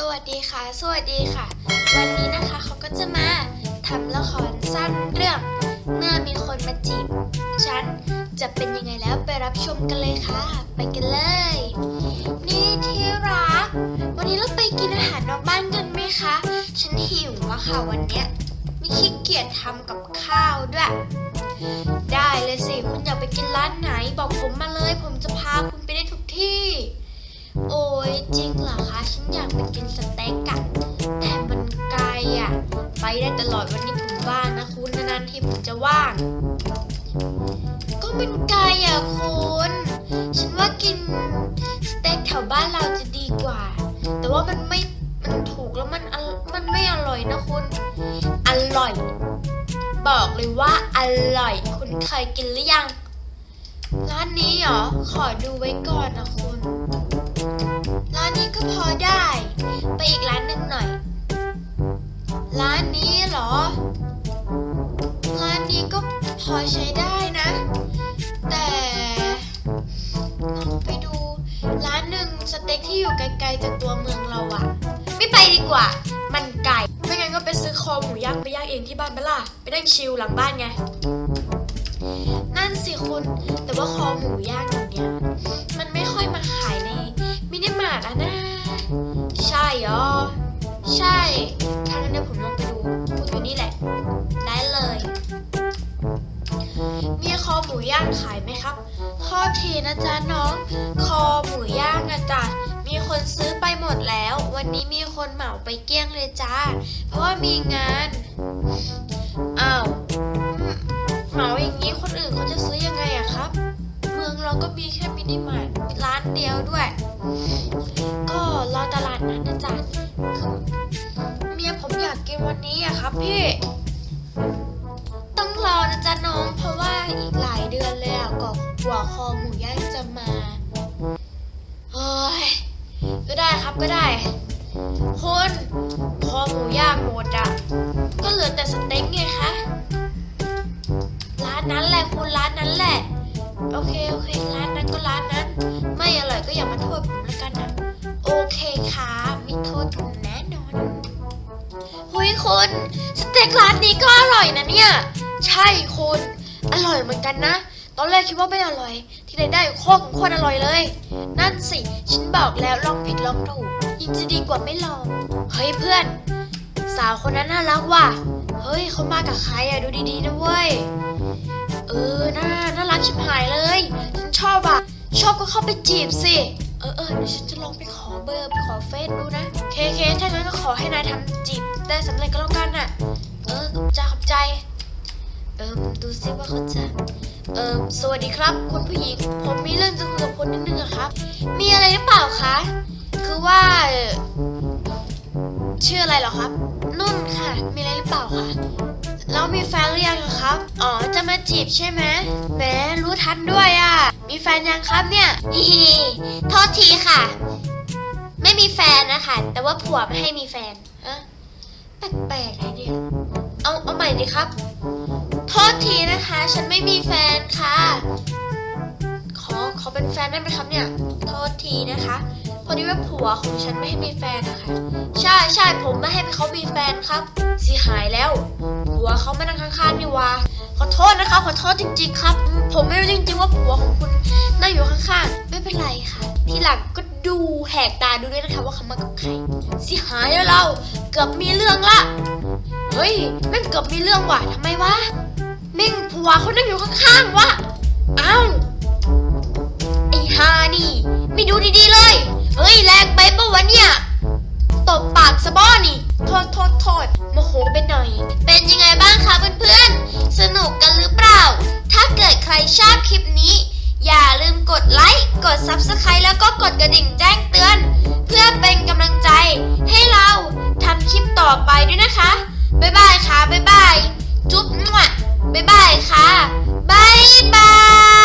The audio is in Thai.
สวัสดีค่ะ สวัสดีค่ะ วันนี้นะคะเขาก็จะมาทำละครสั้นเรื่อง เมื่อมีคนมาจีบฉันจะเป็นยังไงแล้วไปรับชมกันเลยค่ะ ไปกันเลย นี่ที่รัก วันนี้เราไปกินอาหารนอกบ้านกันไหมคะ ฉันหิวอะค่ะวันเนี้ยไม่ขี้เกียจทำกับข้าวด้วย ได้เลยสิ คุณอยากไปกินร้านไหน บอกผมมาเลย ผมจะพาคุณ คุณนานๆที่ผมจะว่าง ก็มันไกลอะคุณฉันว่ากินสเต็กแถวบ้านเราจะดีกว่า แต่ว่ามันไม่มันถูกแล้วมันมันไม่อร่อยนะคุณ อร่อย บอกเลยว่าอร่อย คุณเคยกินหรือยัง ร้านนี้เหรอ ขอดูไว้ก่อนนะคุณ ร้านนี้ก็พอได้ ไปอีกร้านหนึ่งหน่อย ที่อยู่ไกลๆจากตัวเมืองเราอะไม่ไปดีกว่า มันไกลไม่งั้นก็ไปซื้อคอหมูย่างไปย่างเองที่บ้านไปล่ะไปนั่งชิลหลังบ้านไง นั่นสิคุณ แต่ว่าคอหมูย่างอย่างเนี้ยมันไม่ค่อยมาขายในมินิมาร์ทอะนะ ใช่เหรอ ใช่ถ้างั้นเดี๋ยวผมลงไปดูคุณอยู่นี่แหละ ได้เลย มีคอหมูย่างขายไหมครับโทษทีนะจ๊ะน้อง คอหมูย่างอะจ้ะ มีคนซื้อไปหมดแล้ว วันนี้มีคนเหมาไปเกลี้ยงเลยจ้า เพราะว่ามีงานอ้าวเหมาอย่างนี้คนอื่นเขาจะซื้อยังไงอะครับ เมืองเราก็มีแค่มินิมาร์ทร้านเดียวด้วย ก็รอตลาดนั้นนะจ๊ะคือเมียผมอยากกินวันนี้อะครับพี่ต้องรอนะจ๊ะน้องเพราะว่าอีกหลายเดือนเลยอะกว่ากว่าคอหมูย่างจะมา ก็ได้คุณคอหมูย่างหมดอะ ก็เหลือแต่สเต็กไงคะ ร้านนั้นแหละคุณร้านนั้นแหละ โอเคโอเค ร้านนั้นก็ร้านนั้น ไม่อร่อยก็อย่ามาโทษผมแล้วกันนะ โอเคค่ะม่โทษคุณแน่นอนหุยคุณสเต็กร้านนี้ก็อร่อยนะเนี่ย ใช่คุณอร่อยเหมือนกันนะ ตอนแรกคิดว่าไม่อร่อย ที่ไหนได้โคตรของโคตรอร่อยเลย นั่นสิฉันบอกแล้วลองผิดลองถูกยิ่งจะดีกว่าไม่ลอง เฮ้ยเพื่อน สาวคนนั้นน่ารักว่ะ เฮ้ยเขามากับใครอะดูดีๆนะเว้ย เออน่าน่ารักชิบหายเลย ฉันชอบอะชอบก็เข้าไปจีบสิ เออเออเดี๋ยวฉันจะลองไปขอเบอร์ไปขอเฟซดูนะ เคเคถ้างั้นก็ขอให้นายทำจีบได้สำเร็จก็แล้วกันน่ะเออขอบใจขอบ เออดูซิว่าเขาจะเออสวัสดีครับ คุณผู้หญิง ผมมีเรื่องจะคุยกับคุณนิดนึงอะครับ มีอะไรหรือเปล่าคะ คือว่าชื่ออะไรหรอครับ นุ่นค่ะ มีอะไรหรือเปล่าคะแล้วมีแฟนหรือยังครับ อ๋อ จะมาจีบใช่ไหมแหมรู้ทันด้วยอะ่ะ มีแฟนยังครับเนี่ยฮิฮิโทษทีค่ะ ไม่มีแฟนนะคะ แต่ว่าผัวไม่ให้มีแฟนฮะแปลกๆไอเดียเอา เอาใหม่ดิครับ โทษทีนะคะ ฉันไม่มีแฟนค่ะ ขอขอเป็นแฟนได้ไหมครับเนี่ย โทษทีนะคะพอดีว่าผัวของฉันไม่ให้มีแฟนนะคะ ใช่ใช่ผมไม่ให้เขามีแฟนครับสิหายแล้ว ผัวเขาไม่นั่งข้างๆนี่วะขอโทษนะคะขอโทษจริง ๆ ครับ ผมไม่รู้จริง ๆ ว่าผัวของคุณนั่งอยู่ข้างๆ ไม่เป็นไรค่ะ ทีหลังก็ดูแหกตาดูด้วยนะคะว่าเขามากับใครสิหายแล้วเราเกือบมีเรื่องละ เฮ้ยแม่นเกือบมีเรื่องว่ะทำไมวะแม่งผัวเขานั่งอยู่ข้างๆวะอ้าวไอ้ฮานี่ ไม่ดูดีๆเลย เฮ้ยแรงไปปะวะเนี่ยตบปากสะบ้อนี่โทษโทษโทษโมโหไปหน่อย เป็นยังไงบ้างคะเพื่อนๆ สนุกกันหรือเปล่า ถ้าเกิดใครชอบคลิปนี้ อย่าลืมกดไลค์ กด Subscribe แล้วก็กดกระดิ่งแจ้งเตือน เพื่อเป็นกำลังใจให้เราทำคลิปต่อไปด้วยนะคะ บ๊ายบายค่ะบ๊ายบายจุ๊บมั่วบ๊ายบายค่ะบ๊ายบาย